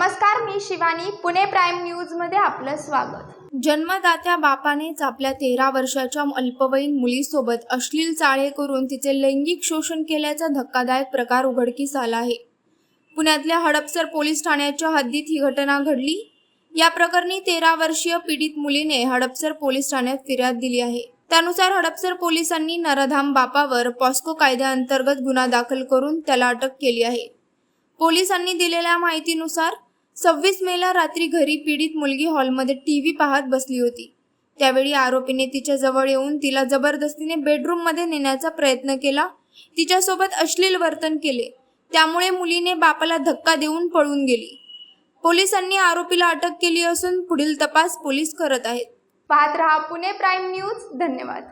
नमस्कार मी शिवानी पुणे प्राईम न्यूजमध्ये आपलं स्वागत. जन्मदात्या बापानेच आपल्या तेरा वर्षाच्या अल्पवयीन मुलीसोबत अश्लील चाळे करून तिचे लैंगिक शोषण केल्याचा धक्कादायक प्रकार उघडकीस आला आहे. पुण्यातल्या हडपसर पोलीस ठाण्याच्या हद्दीत ही घटना घडली. या प्रकरणी तेरा वर्षीय पीडित मुलीने हडपसर पोलीस ठाण्यात फिर्याद दिली आहे. त्यानुसार हडपसर पोलिसांनी नरधाम बापावर पॉस्को कायद्याअंतर्गत गुन्हा दाखल करून त्याला अटक केली आहे. पोलिसांनी दिलेल्या माहितीनुसार सव्वीस मेला रात्री घरी पीडित मुलगी हॉलमध्ये टी व्ही पाहत बसली होती. त्यावेळी आरोपीने तिच्या जवळ येऊन तिला जबरदस्तीने बेडरूममध्ये नेण्याचा प्रयत्न केला. तिच्यासोबत अश्लील वर्तन केले. त्यामुळे मुलीने बापाला धक्का देऊन पळून गेली. पोलिसांनी आरोपीला अटक केली असून पुढील तपास पोलीस करत आहेत. पाहत रहा पुणे प्राईम न्यूज. धन्यवाद.